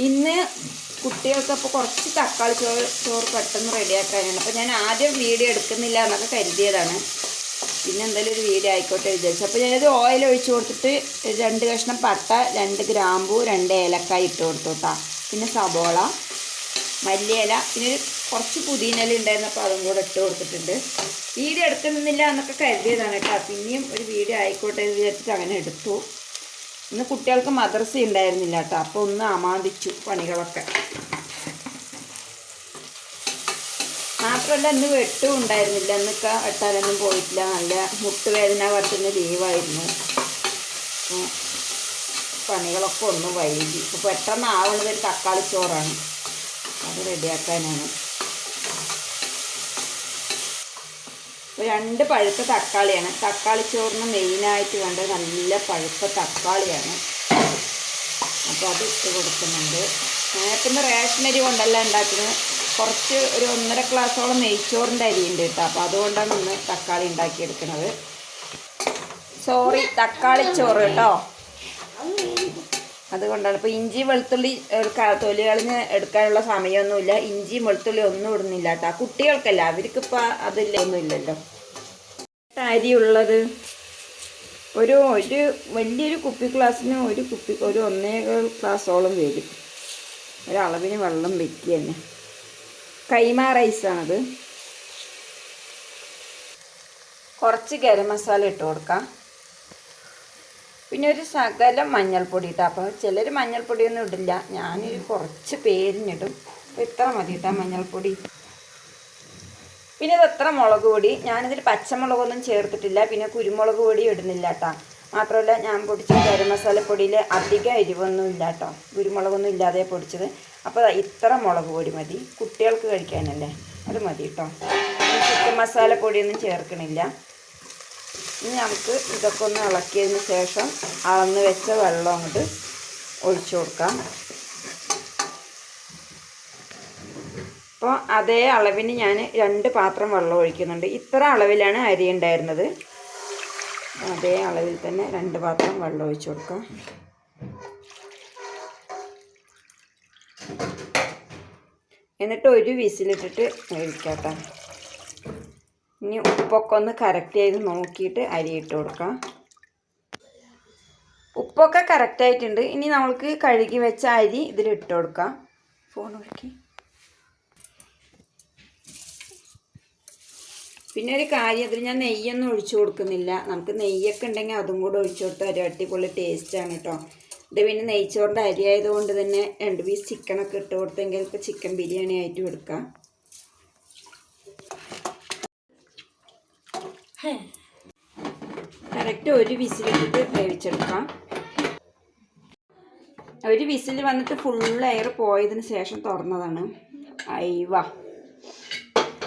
ഇന്ന് കുട്ടികൾക്ക് അപ്പോൾ കുറച്ച് തക്കാളി ചോറ് ചോറ് പെട്ടെന്ന് റെഡിയാക്കാനാണ് അപ്പോൾ ഞാൻ ആദ്യം വീഡിയോ എടുക്കുന്നില്ല എന്നൊക്കെ കരുതിയതാണ്. പിന്നെ എന്തായാലും ഒരു വീഡിയോ ആയിക്കോട്ടെ വിചാരിച്ചു. അപ്പോൾ ഞാനത് ഓയിൽ ഒഴിച്ച് കൊടുത്തിട്ട് രണ്ട് കഷ്ണം പട്ട രണ്ട് ഗ്രാമ്പു രണ്ട് ഏലക്കായ ഇട്ട് കൊടുത്തു കേട്ടോ. പിന്നെ സബോള മല്ലിയില പിന്നെ കുറച്ച് പുതിനയില ഉണ്ടായിരുന്നു അപ്പോൾ അതും കൂടെ ഇട്ട് കൊടുത്തിട്ടുണ്ട്. വീഡിയോ എടുക്കുന്നില്ല എന്നൊക്കെ കരുതിയതാണ് കേട്ടോ. പിന്നെയും ഒരു വീഡിയോ ആയിക്കോട്ടെ എന്ന് വിചാരിച്ചിട്ട് അങ്ങനെ എടുത്തു. ഇന്ന് കുട്ടികൾക്ക് മദ്രസ ഉണ്ടായിരുന്നില്ല കേട്ടോ. അപ്പോൾ ഒന്ന് അമാന്തിച്ചു പണികളൊക്കെ. മാത്രമല്ല ഇന്ന് വെട്ടും ഉണ്ടായിരുന്നില്ല. ഇന്നൊക്കെ വെട്ടാനൊന്നും പോയിട്ടില്ല. നല്ല മുട്ടുവേദന പറ്റുന്ന ലീവായിരുന്നു. പണികളൊക്കെ ഒന്ന് വൈകി. ഇപ്പോൾ പെട്ടെന്ന് ആവുന്നത് ഒരു തക്കാളി ചോറാണ്. അത് റെഡിയാക്കാനാണ്. രണ്ട് പഴുത്ത തക്കാളിയാണ്. തക്കാളി ചോറിന് മെയിനായിട്ട് വേണ്ട നല്ല പഴുത്ത തക്കാളിയാണ്. അപ്പോൾ അത് ഇട്ട് കൊടുക്കുന്നുണ്ട്. ഞാനിപ്പം റേഷൻ അരി കൊണ്ടല്ല ഉണ്ടാക്കുന്നത് കുറച്ച് ഒരു ഒന്നര ഗ്ലാസോളം നെയ്ച്ചോറിന്റെ അരി ഉണ്ട് കേട്ടോ. അപ്പോൾ അതുകൊണ്ടാണ് ഇന്ന് തക്കാളി ഉണ്ടാക്കിയെടുക്കുന്നത്. സോറി തക്കാളി ചോറ് കേട്ടോ. അതുകൊണ്ടാണ്. ഇപ്പോൾ ഇഞ്ചി വെളുത്തുള്ളി തൊലി കളഞ്ഞ് എടുക്കാനുള്ള സമയമൊന്നുമില്ല. ഇഞ്ചി വെളുത്തുള്ളി ഒന്നും ഇടുന്നില്ല കേട്ടോ കുട്ടികൾക്കല്ല അവർക്കിപ്പോൾ അതില്ല ഒന്നുമില്ലല്ലോ ഉള്ളത് ഒരു ഒരു വലിയൊരു കുപ്പി ഗ്ലാസ്സിന് ഒരു കുപ്പി ഒരു ഒന്നേകാൽ ഗ്ലാസ്സോളം വരും. ഒരളവിന് വെള്ളം വെക്കുക തന്നെ. കൈമ റൈസാണത്. കുറച്ച് ഗരം മസാല ഇട്ട് കൊടുക്കാം. പിന്നെ ഒരു ശകലം മഞ്ഞൾപ്പൊടി ഇട്ടാൽ അപ്പോൾ ചിലർ മഞ്ഞൾപ്പൊടിയൊന്നും ഇടില്ല. ഞാനൊരു കുറച്ച് പേരിഞ്ഞിടും. അപ്പോൾ ഇത്ര മതി കേട്ടോ മഞ്ഞൾപ്പൊടി. പിന്നെ ഇത് എത്ര മുളക് പൊടി? ഞാനിതിൽ പച്ചമുളകൊന്നും ചേർത്തിട്ടില്ല. പിന്നെ കുരുമുളക് പൊടി ഇടുന്നില്ല കേട്ടോ മാത്രമല്ല ഞാൻ പൊടിച്ച ഗരം മസാലപ്പൊടിയിൽ അധികം എരിവൊന്നും ഇല്ല കേട്ടോ കുരുമുളകൊന്നും ഇല്ലാതെ പൊടിച്ചത്. അപ്പോൾ ഇത്ര മുളക് പൊടി മതി. കുട്ടികൾക്ക് കഴിക്കാനല്ലേ. അത് മതി കേട്ടോ ചിക്കൻ മസാലപ്പൊടിയൊന്നും ചേർക്കണില്ല. ഇനി നമുക്ക് ഇതൊക്കെ ഒന്ന് ഇളക്കിയതിന് ശേഷം അളന്ന് വെച്ച വെള്ളം അങ്ങോട്ട് ഒഴിച്ചു കൊടുക്കാം. അപ്പോൾ അതേ അളവിന് ഞാൻ രണ്ട് പാത്രം വെള്ളം ഒഴിക്കുന്നുണ്ട്. ഇത്ര അളവിലാണ് അരി ഉണ്ടായിരുന്നത്. അതേ അളവിൽ തന്നെ രണ്ട് പാത്രം വെള്ളം ഒഴിച്ചു കൊടുക്കാം. എന്നിട്ട് ഒരു വിസിലിട്ടിട്ട് വേവിക്കാട്ടോ ഇനി ഉപ്പൊക്കെ ഒന്ന് കറക്റ്റ് ചെയ്ത് നോക്കിയിട്ട് അരി ഇട്ട് കൊടുക്കാം. ഉപ്പൊക്കെ കറക്റ്റ് ആയിട്ടുണ്ട്. ഇനി നമ്മൾക്ക് കഴുകി വെച്ച അരി ഇതിൽ ഇട്ട് കൊടുക്കാം. ഫോൺ നോക്കി. പിന്നെ ഒരു കാര്യം അതിൽ ഞാൻ നെയ്യൊന്നും ഒഴിച്ചു കൊടുക്കുന്നില്ല. നമുക്ക് നെയ്യൊക്കെ ഉണ്ടെങ്കിൽ അതും കൂടെ ഒഴിച്ചു കൊടുത്താൽ ഒരു അടിപൊളി ടേസ്റ്റാണ് കേട്ടോ ഇത് പിന്നെ നെയ്ച്ചോറിന്റെ അരി ആയതുകൊണ്ട് തന്നെ രണ്ട് പീസ് ചിക്കനൊക്കെ ഇട്ട് കൊടുത്തെങ്കിൽ ചിക്കൻ ബിരിയാണി ആയിട്ട് എടുക്കാം. കറക്റ്റ് ഒരു വിസിലിട്ടിട്ട് വേവിച്ചെടുക്കാം. ഒരു വിസിൽ വന്നിട്ട് ഫുൾ എയർ പോയതിന് ശേഷം തുറന്നതാണ്. അയവ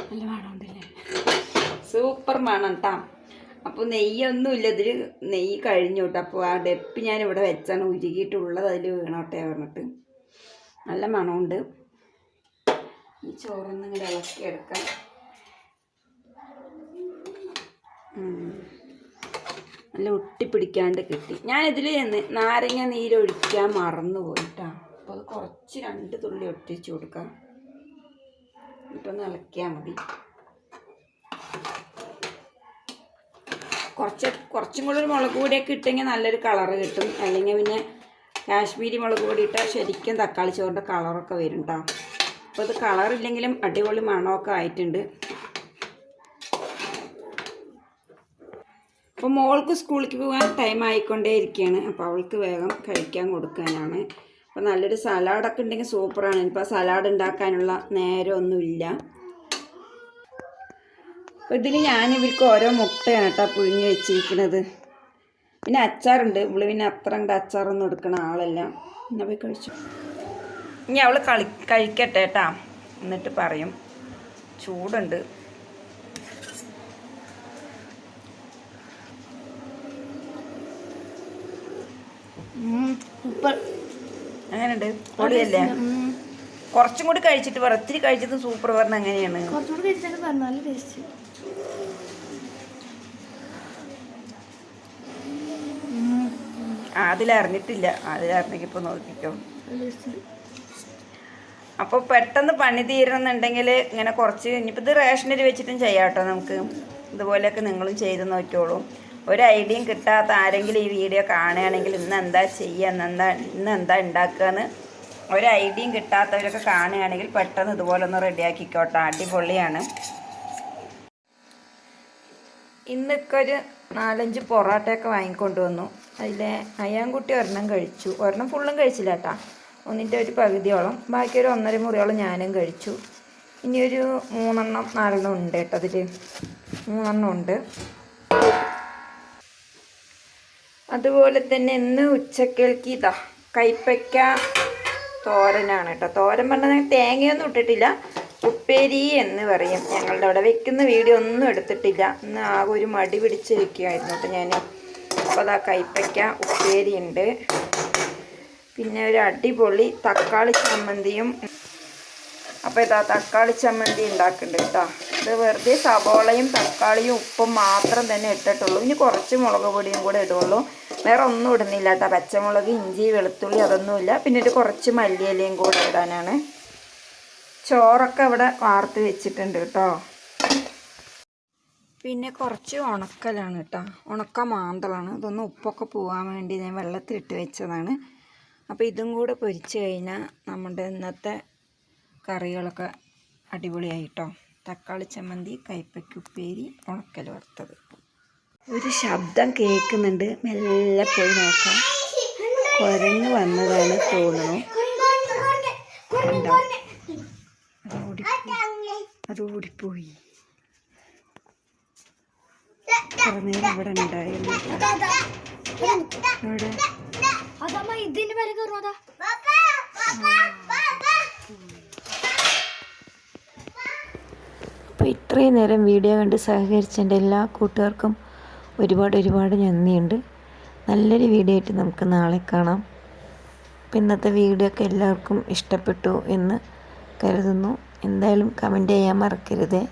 നല്ല മണമുണ്ടല്ലേ? സൂപ്പർ മണം കേട്ടാ അപ്പോൾ നെയ്യൊന്നുമില്ല. ഇതിൽ നെയ്യ് കഴിഞ്ഞു കേട്ടോ അപ്പോൾ ആ ഡെപ്പ് ഞാൻ ഇവിടെ വെച്ചാണ് ഉരുകിയിട്ടുള്ളത്. അതിൽ വീണോട്ടെ പറഞ്ഞിട്ട്. നല്ല മണമുണ്ട്. ഈ ചോറൊന്നും ഇങ്ങനെ ഇളക്കിയെടുക്കാം. നല്ല ഒട്ടിപ്പിടിക്കാണ്ട് കിട്ടി. ഞാനിതിൽ നാരങ്ങ നീരൊഴിക്കാൻ മറന്നു പോയിട്ടാണ് അപ്പോൾ അത് കുറച്ച് രണ്ട് തുള്ളി ഒട്ടിച്ച് കൊടുക്കാം. എന്നിട്ടൊന്ന് ഇളക്കിയാൽ മതി. കുറച്ച് കുറച്ചും കൂടി ഒരു മുളക് പൊടിയൊക്കെ ഇട്ടെങ്കിൽ നല്ലൊരു കളറ് കിട്ടും. അല്ലെങ്കിൽ പിന്നെ കാശ്മീരി മുളക് പൊടി ഇട്ടാൽ ശരിക്കും തക്കാളി ചോറിന്റെ കളറൊക്കെ വരും കേട്ടോ അപ്പോൾ ഇത് കളറില്ലെങ്കിലും അടിപൊളി മണമൊക്കെ ആയിട്ടുണ്ട്. അപ്പോൾ മോൾക്ക് സ്കൂളിലേക്ക് പോകാൻ ടൈം ആയിക്കൊണ്ടേ ഇരിക്കുകയാണ് അപ്പോൾ അവൾക്ക് വേഗം കഴിക്കാൻ കൊടുക്കാനാണ്. അപ്പോൾ നല്ലൊരു സലാഡൊക്കെ ഉണ്ടെങ്കിൽ സൂപ്പറാണ് ഇപ്പോൾ സലാഡ് ഉണ്ടാക്കാനുള്ള നേരമൊന്നുമില്ല. അപ്പോൾ ഇതിൽ ഞാൻ ഇവർക്ക് ഓരോ മുട്ടയാണ് കേട്ടോ പുഴുങ്ങി വെച്ചിരിക്കുന്നത് പിന്നെ അച്ചാറുണ്ട്. ഇവൾ പിന്നെ അത്ര കണ്ട് അച്ചാറൊന്നും എടുക്കണ ആളല്ല. എന്നാൽ പോയി കഴിച്ചു. ഇനി അവൾ കളി കഴിക്കട്ടെ കേട്ടാ. എന്നിട്ട് പറയും. ചൂടുണ്ട്. അങ്ങനെയുണ്ട്. പൊളിയല്ലേ കുറച്ചും കൂടി കഴിച്ചിട്ട് പറ. ഒത്തിരി കഴിച്ചതും സൂപ്പർ പറഞ്ഞ അങ്ങനെയാണ്. അതിലറിഞ്ഞിട്ടില്ല അതിലറിഞ്ഞെങ്കിൽ ഇപ്പൊ നോക്കിക്കോ. അപ്പോൾ പെട്ടെന്ന് പണി തീരണമെന്നുണ്ടെങ്കിൽ ഇങ്ങനെ കുറച്ച് ഇനിയിപ്പോൾ ഇത് റേഷനിൽ വെച്ചിട്ടും ചെയ്യാം കേട്ടോ നമുക്ക്. ഇതുപോലെയൊക്കെ നിങ്ങളും ചെയ്ത് നോക്കിയോളൂ ഒരു ഐഡിയയും കിട്ടാത്ത ആരെങ്കിലും ഈ വീഡിയോ കാണുകയാണെങ്കിൽ ഇന്ന് എന്താ ചെയ്യുക ഇന്ന് എന്താ ഇന്ന് എന്താ ഉണ്ടാക്കുകയെന്ന് ഒരു ഐഡിയയും കിട്ടാത്തവരൊക്കെ കാണുകയാണെങ്കിൽ പെട്ടെന്ന് ഇതുപോലെ ഒന്ന് റെഡിയാക്കിക്കോട്ടെ അടിപൊളിയാണ്. ഇന്നൊക്കെ ഒരു നാലഞ്ച് പൊറോട്ടയൊക്കെ വാങ്ങിക്കൊണ്ട് വന്നു. അതിലെ അയ്യാൻകുട്ടി ഒരെണ്ണം കഴിച്ചു. ഒരെണ്ണം ഫുള്ളും കഴിച്ചില്ല കേട്ടാ. ഒന്നിന്റെ ഒരു പകുതിയോളം. ബാക്കി ഒരു ഒന്നര മുറിയോളം ഞാനും കഴിച്ചു. ഇനിയൊരു മൂന്നെണ്ണം നാലെണ്ണം ഉണ്ട് കേട്ടോ അതിൽ മൂന്നെണ്ണം ഉണ്ട്. അതുപോലെ തന്നെ ഇന്ന് ഉച്ചക്കേൽക്ക് ഇതാ കൈപ്പയ്ക്ക തോരനാണ് കേട്ടോ. തോരൻ പറഞ്ഞാൽ തേങ്ങയൊന്നും ഇട്ടിട്ടില്ല. ഉപ്പേരി എന്ന് പറയും. ഞങ്ങളുടെ അവിടെ വെക്കുന്ന വീഡിയോ ഒന്നും എടുത്തിട്ടില്ല. ഇന്ന് ആകെ ഒരു മടി പിടിച്ചിരിക്കുകയായിരുന്നു കേട്ടോ ഞാൻ അപ്പോൾ അതാ കൈപ്പയ്ക്ക ഉപ്പേരി ഉണ്ട്. പിന്നെ ഒരു അടിപൊളി തക്കാളി ചമ്മന്തിയും. അപ്പോൾ ഇതാ തക്കാളി ചമ്മന്തി ഉണ്ടാക്കുന്നുണ്ട് കേട്ടോ. ഇത് വെറുതെ സബോളയും തക്കാളിയും ഉപ്പും മാത്രം തന്നെ ഇട്ടിട്ടുള്ളൂ. ഇനി കുറച്ച് മുളക് പൊടിയും കൂടെ ഇടുള്ളൂ. വേറെ ഒന്നും ഇടുന്നില്ല കേട്ടോ. പച്ചമുളക് ഇഞ്ചി വെളുത്തുള്ളി അതൊന്നുമില്ല. പിന്നെ ഒരു കുറച്ച് മല്ലിയിലയും കൂടെ ഇടാനാണ്. ചോറൊക്കെ ഇവിടെ വാർത്ത് വെച്ചിട്ടുണ്ട് കേട്ടോ. പിന്നെ കുറച്ച് ഉണക്കലാണ് കേട്ടോ. ഉണക്ക മാന്തളാണ്. ഇതൊന്ന് ഉപ്പൊക്കെ പോകാൻ വേണ്ടി ഞാൻ വെള്ളത്തിലിട്ട് വെച്ചതാണ്. അപ്പോൾ ഇതും കൂടെ പൊരിച്ച് കഴിഞ്ഞാൽ നമ്മുടെ ഇന്നത്തെ കറികളൊക്കെ അടിപൊളിയായിട്ടോ തക്കാളി ചമ്മന്തി കൈപ്പയ്ക്കുപ്പേരി ഉണക്കൽ വറുത്തത്. ഒരു ശബ്ദം കേൾക്കുന്നുണ്ട്. മെല്ലെ പോയി നോക്കാം. കുരങ്ങ് വന്നതാണ് തോന്നുന്നു. കണ്ടോ? അത് ഓടിപ്പോയി. ഇവിടെ ഉണ്ടായിരുന്നു ഇവിടെ കയറുന്നതാ അപ്പോൾ ഇത്രയും നേരം വീഡിയോ കണ്ട് സഹകരിച്ച എന്റെ എല്ലാ കൂട്ടുകാർക്കും ഒരുപാട് ഒരുപാട് നന്ദിയുണ്ട്. നല്ലൊരു വീഡിയോ ആയിട്ട് നമുക്ക് നാളെ കാണാം. അപ്പം ഇന്നത്തെ വീഡിയോ ഒക്കെ എല്ലാവർക്കും ഇഷ്ടപ്പെട്ടു എന്ന് കരുതുന്നു. എന്തായാലും കമന്റ് ചെയ്യാൻ മറക്കരുതേ.